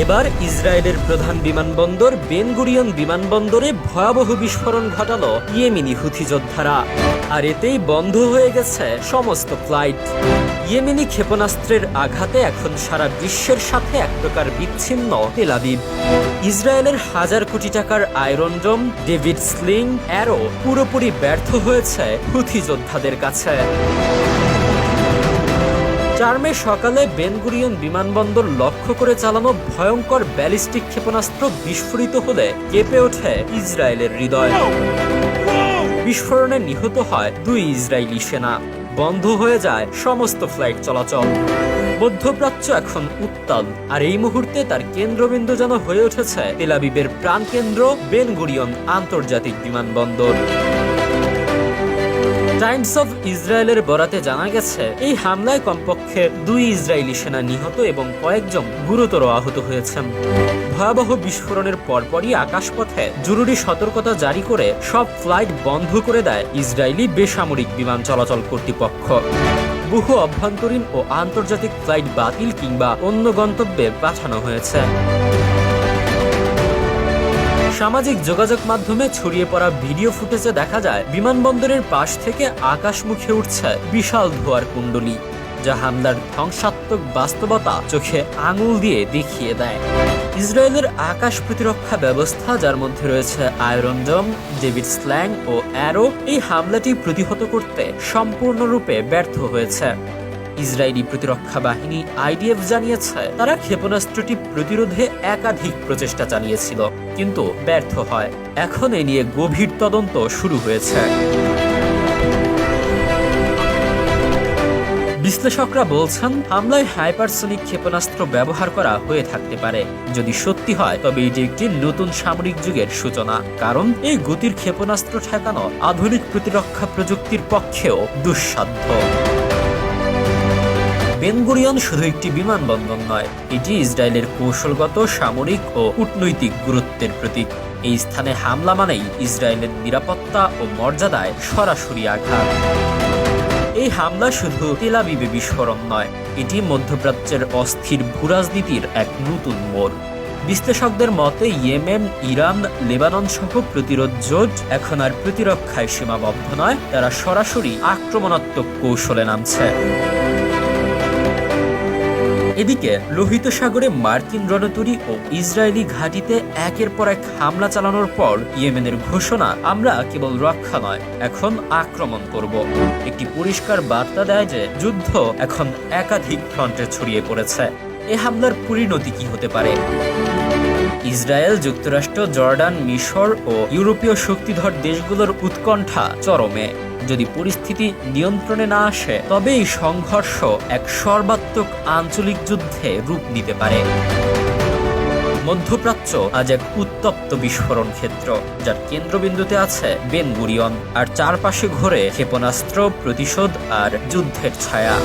এবার ইসরায়েলের প্রধান বিমানবন্দর বেনগুরিয়ন বিমানবন্দরে ভয়াবহ বিস্ফোরণ ঘটালো ইয়েমিনি হুথি যোদ্ধারা। আর এতেই বন্ধ হয়ে গেছে সমস্ত ফ্লাইট। ইয়েমেনি ক্ষেপণাস্ত্রের আঘাতে এখন সারা বিশ্বের সাথে এক প্রকার বিচ্ছিন্ন তেলাবিব ইসরায়েলের হাজার কোটি টাকার iron dome, David sling, Arrow পুরোপুরি ব্যর্থ হয়েছে হুথি যোদ্ধাদের কাছে। মে সকালে বেনগুরিয়ন বিমানবন্দর লক্ষ্য করে চালানো ভয়ঙ্কর ব্যালিস্টিক ক্ষেপণাস্ত্র বিস্ফোরিত হলে কেঁপে ওঠে ইসরায়েলের হৃদয়। বিস্ফোরণে নিহত হয় দুই ইসরায়েলি সেনা। বন্ধ হয়ে যায় সমস্ত ফ্লাইট চলাচল। মধ্যপ্রাচ্য এখন উত্তাল, আর এই মুহূর্তে তার কেন্দ্রবিন্দু যেন হয়ে উঠেছে তেলাবিবের প্রাণকেন্দ্র বেনগুরিয়ন আন্তর্জাতিক বিমানবন্দর। টাইমস অফ ইসরায়েলের বরাতে জানা গেছে, এই হামলায় কমপক্ষে দুই ইসরায়েলি সেনা নিহত এবং কয়েকজন গুরুতর আহত হয়েছেন। ভয়াবহ বিস্ফোরণের পরপরই আকাশপথে জরুরি সতর্কতা জারি করে সব ফ্লাইট বন্ধ করে দেয় ইসরায়েলি বেসামরিক বিমান চলাচল কর্তৃপক্ষ। বহু অভ্যন্তরীণ ও আন্তর্জাতিক ফ্লাইট বাতিল কিংবা অন্য গন্তব্যে পাঠানো হয়েছে। সামাজিক যোগাযোগ মাধ্যমে ছড়িয়ে পড়া ভিডিও ফুটেজে দেখা যায়, বিমানবন্দরের পাশ থেকে আকাশমুখে উঠছে বিশাল ধোয়ার কুণ্ডলী, যা হামলার ধ্বংসাত্মক বাস্তবতা চোখে আঙুল দিয়ে দেখিয়ে দেয়। ইসরায়েলের আকাশ প্রতিরক্ষা ব্যবস্থা, যার মধ্যে রয়েছে আয়রন ডোম ডেভিড স্ল্যাং ও অ্যারো এই হামলাটি প্রতিহত করতে সম্পূর্ণরূপে ব্যর্থ হয়েছে। ইসরায়েলি প্রতিরক্ষা বাহিনী আইডিএফ জানিয়েছে, তারা ক্ষেপণাস্ত্রটি প্রতিরোধে একাধিক প্রচেষ্টা চালিয়েছিল, কিন্তু ব্যর্থ হয়। এখন এ নিয়ে গভীর তদন্ত শুরু হয়েছে। বিশ্লেষকরা বলছেন, হামলায় হাইপারসোনিক ক্ষেপণাস্ত্র ব্যবহার করা হয়ে থাকতে পারে। যদি সত্যি হয়, তবে এটি একটি নতুন সামরিক যুগের সূচনা, কারণ এই গতির ক্ষেপণাস্ত্র ঠেকানো আধুনিক প্রতিরক্ষা প্রযুক্তির পক্ষেও দুঃসাধ্য। বেনগুরিয়ন শুধু একটি বিমানবন্দর নয়, এটি ইসরায়েলের কৌশলগত, সামরিক ও কূটনৈতিক গুরুত্বের প্রতীক। এই স্থানে হামলা মানেই ইসরায়েলের নিরাপত্তা ও মর্যাদায় সরাসরি আঘাত। এই হামলা শুধু তেলাবিবে বিস্ফোরণ নয়, এটি মধ্যপ্রাচ্যের অস্থির ভূরাজনীতির এক নতুন মোড়। বিশ্লেষকদের মতে, ইয়েমেন, ইরান, লেবানন সহ প্রতিরোধ জোট এখন আর প্রতিরক্ষায় সীমাবদ্ধ নয়, তারা সরাসরি আক্রমণাত্মক কৌশলে নামছে। এদিকে লোহিত সাগরে মার্কিন রণতরী ও ইসরায়েলি ঘাঁটিতে একের পর এক হামলা চালানোর পর ইয়েমেনের ঘোষণা, আমরা কেবল রক্ষা নয়, এখন আক্রমণ করব। একটি পরিষ্কার বার্তা দেয় যে, যুদ্ধ এখন একাধিক ফ্রন্টে ছড়িয়ে পড়েছে। এ হামলার পরিণতি কি হতে পারে? ইসরায়েল, যুক্তরাষ্ট্র, জর্ডান, মিশর ও ইউরোপীয় শক্তিধর দেশগুলোর উৎকণ্ঠা চরমে। যদি পরিস্থিতি নিয়ন্ত্রণে না আসে তবে এই সংঘর্ষ এক সর্বাত্মক আঞ্চলিক যুদ্ধে রূপ নিতে পারে। মধ্যপ্রাচ্য আজ এক উত্তপ্ত বিস্ফোরণ ক্ষেত্র, যার কেন্দ্রবিন্দুতে আছে বেনগুরিয়ন, আর চারপাশে ঘোরে ক্ষেপণাস্ত্র, প্রতিশোধ আর যুদ্ধের ছায়া।